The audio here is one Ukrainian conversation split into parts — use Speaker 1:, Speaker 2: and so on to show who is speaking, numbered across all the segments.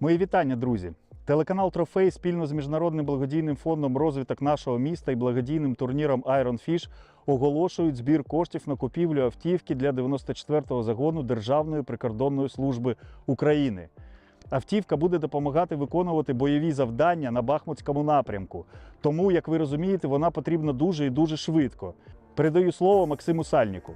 Speaker 1: Мої вітання, друзі! Телеканал Трофей спільно з міжнародним благодійним фондом розвиток нашого міста і благодійним турніром Iron Fish оголошують збір коштів на купівлю автівки для 94-го загону Державної прикордонної служби України. Автівка буде допомагати виконувати бойові завдання на Бахмутському напрямку. Тому, як ви розумієте, вона потрібна дуже і дуже швидко. Передаю слово Максиму Сальніку.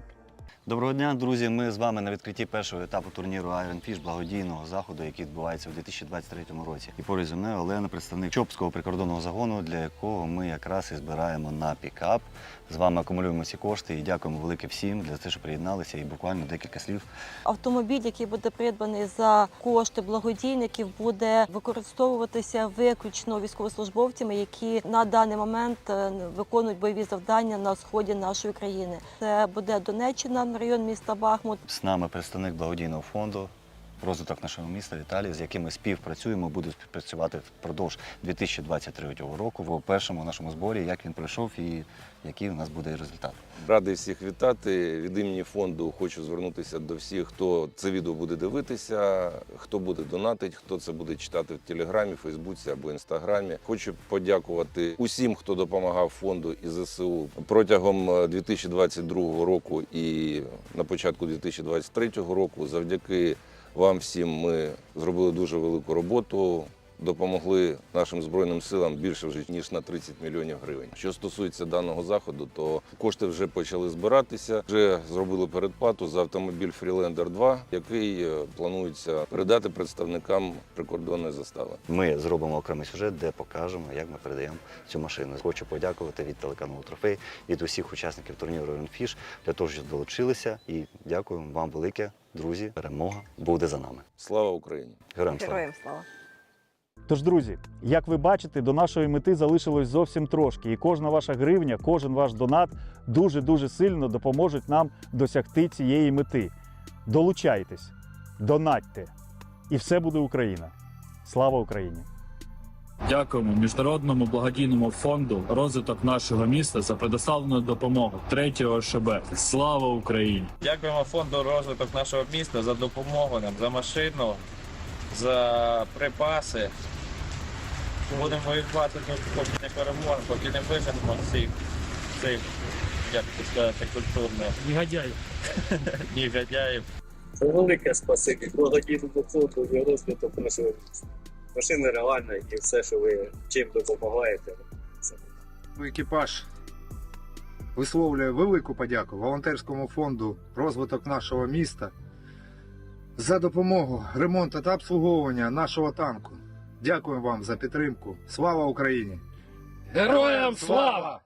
Speaker 2: Доброго дня, друзі. Ми з вами на відкритті першого етапу турніру Iron Fish благодійного заходу, який відбувається у 2023 році. І поруч зі мною Олена, представник Чопського прикордонного загону, для якого ми якраз і збираємо на пікап. З вами акумулюємо ці кошти і дякуємо велике всім для те, що приєдналися. І буквально декілька слів.
Speaker 3: Автомобіль, який буде придбаний за кошти благодійників, буде використовуватися виключно військовослужбовцями, які на даний момент е, виконують бойові завдання на сході нашої країни. Це буде Донеччина, район міста Бахмут.
Speaker 2: З нами представник благодійного фонду. Розвиток нашого міста Віталій, з яким ми співпрацюємо, буде співпрацювати впродовж 2023 року в першому нашому зборі, як він пройшов і який у нас буде результат.
Speaker 4: Радий всіх вітати. Від імені фонду хочу звернутися до всіх, хто це відео буде дивитися, хто буде донатити, хто це буде читати в Телеграмі, Фейсбуці або Інстаграмі. Хочу подякувати усім, хто допомагав фонду і ЗСУ протягом е, 2022 року і на початку 2023 року. Завдяки вам всім ми зробили дуже велику роботу. Допомогли нашим збройним силам більше вже ніж на 30 мільйонів гривень. Що стосується даного заходу, то кошти вже почали збиратися. Вже зробили передплату за автомобіль Freelander 2, який е, планується передати представникам прикордонної застави.
Speaker 2: Ми зробимо окремий сюжет, де покажемо, як ми передаємо цю машину. Хочу подякувати від телеканалу Трофей, від усіх учасників турніру Iron для того, що долучилися. І дякуємо вам велике, друзі. Перемога буде за нами.
Speaker 4: Слава Україні!
Speaker 2: Героям слава!
Speaker 3: Героям слава!
Speaker 1: Тож, друзі, як ви бачите, до нашої мети залишилось зовсім трошки, і кожна ваша гривня, кожен ваш донат дуже дуже сильно допоможуть нам досягти цієї мети. Долучайтесь, донатьте, і все буде Україна. Слава Україні!
Speaker 5: Дякуємо міжнародному благодійному фонду розвиток нашого міста за предоставлену допомогу третього ШБ. Слава Україні!
Speaker 6: Дякуємо фонду розвиток нашого міста за допомогу нам, за машину, за припаси. Будемо воювати, поки не переможемо, поки не виженемо цих, цих, як це сказати, культурних негодяїв.
Speaker 7: Це велике спасибі благодійному фонду і розвиток нашого міста. Машина реальна і все, що ви чим допомагаєте. це
Speaker 8: екіпаж висловлює велику подяку волонтерському фонду розвиток нашого міста за допомогу ремонту та обслуговування нашого танку. Дякую вам за підтримку. Слава Україні!
Speaker 5: Героям слава!